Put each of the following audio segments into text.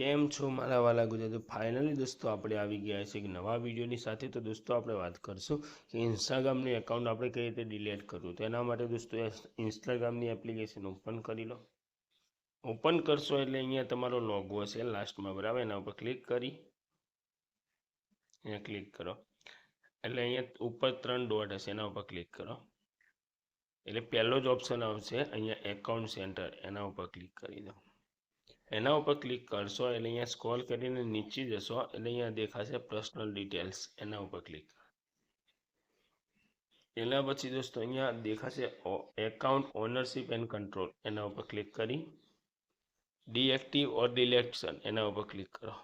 કેમ છો મારા વાલા ગુજરાતી? ફાઇનલી દોસ્તો આપણે આવી ગયા છે એક નવા વિડીયોની સાથે. તો દોસ્તો આપણે વાત કરશું કે ઇન્સ્ટાગ્રામની એકાઉન્ટ આપણે કઈ રીતે ડિલીટ કરવું? તો એના માટે દોસ્તો ઇન્સ્ટાગ્રામની એપ્લિકેશન ઓપન કરી લો. ઓપન કરશો એટલે અહીંયા તમારો લોગો હશે લાસ્ટમાં બરાબર? એના ઉપર ક્લિક કરી. અહીંયા ક્લિક કરો. એટલે અહીંયા ઉપર ત્રણ ડોટ હશે, એના ઉપર ક્લિક કરો. એટલે પહેલો જ ઓપ્શન આવશે અહીંયા એકાઉન્ટ સેન્ટર એના ઉપર ક્લિક કરી દો. એના ઉપર ક્લિક કરશો એટલે અહીંયા સ્ક્રોલ કરીને નીચે જશો એટલે અહીંયા દેખાશે પર્સનલ ડિટેલ્સ એના ઉપર ક્લિક એના પછી દોસ્તો અહીંયા દેખાશે એકાઉન્ટ ઓનરશિપ એન્ડ કંટ્રોલ એના ઉપર ક્લિક કરી. ડીએક્ટિવ ઓર ડિલેક્શન એના ઉપર ક્લિક કરો.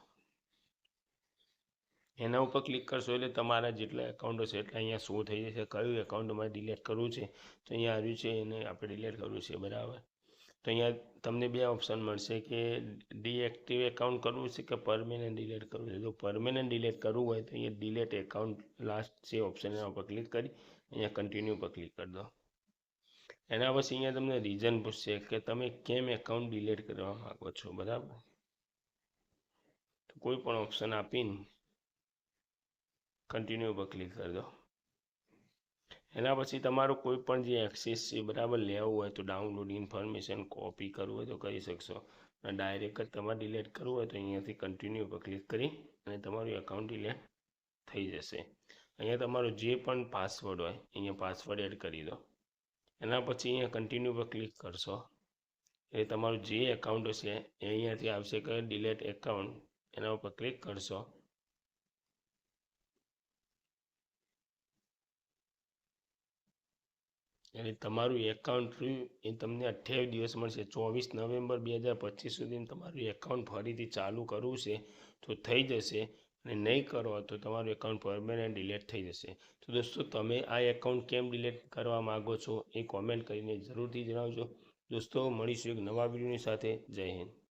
એના ઉપર ક્લિક કરશો એટલે તમારા જેટલા એકાઉન્ટો છે એટલે અહીંયા શો થઈ જશે. કયું એકાઉન્ટ તમારે ડિલેટ કરવું છે? તો અહીંયા આવ્યું છે એને આપણે ડિલેટ કરવું છે, બરાબર? તો અહીંયા તમને બે ઓપ્શન મળશે કે ડીએક્ટિવ એકાઉન્ટ કરવું છે કે પરમેનન્ટ ડિલેટ કરવું છે? જો પરમેનન્ટ ડિલેટ કરવું હોય તો અહીંયા ડિલેટ એકાઉન્ટ લાસ્ટ છે ઓપ્શન એના ઉપર ક્લિક કરી, અહીંયા કન્ટિન્યુ પર ક્લિક કરી દો. એના પછી અહીંયા તમને રીઝન પૂછશે કે તમે કેમ એકાઉન્ટ ડિલેટ કરવા માગો છો, બરાબર? તો કોઈ પણ ઓપ્શન આપીને કન્ટિન્યુ પર ક્લિક કરી દો. એના પછી તમારું કોઈ પણ જે એક્સેસ છે બરાબર લેવું હોય તો ડાઉનલોડ ઇન્ફોર્મેશન કોપી કરવું હોય તો કરી શકશો. અને ડાયરેક્ટ તમારે ડિલેટ કરવું હોય તો અહીંયાથી કન્ટિન્યુ પર ક્લિક કરી અને તમારું એકાઉન્ટ ડિલેટ થઈ જશે. અહીંયા તમારો જે પણ પાસવર્ડ હોય, અહીંયા પાસવર્ડ એડ કરી દો. એના પછી અહીંયા કન્ટિન્યુ પર ક્લિક કરશો. એ તમારું જે એકાઉન્ટ છે એ અહીંયાથી આવશે કે ડિલેટ એકાઉન્ટ એના ઉપર ક્લિક કરશો. એટલે તમારું એકાઉન્ટ એ તમને અઠ્યાવીસ દિવસ મળશે. ચોવીસ નવેમ્બર બે હજાર પચીસ સુધી તમારું એકાઉન્ટ ફરીથી ચાલુ કરવું છે તો થઈ જશે અને નહીં કરો તો તમારું એકાઉન્ટ પરમેનન્ટ ડિલેટ થઈ જશે. તો દોસ્તો, તમે આ એકાઉન્ટ કેમ ડિલેટ કરવા માગો છો એ કોમેન્ટ કરીને જરૂરથી જણાવજો. દોસ્તો, મળીશું એક નવા વિડીયોની સાથે. જય હિન્દ.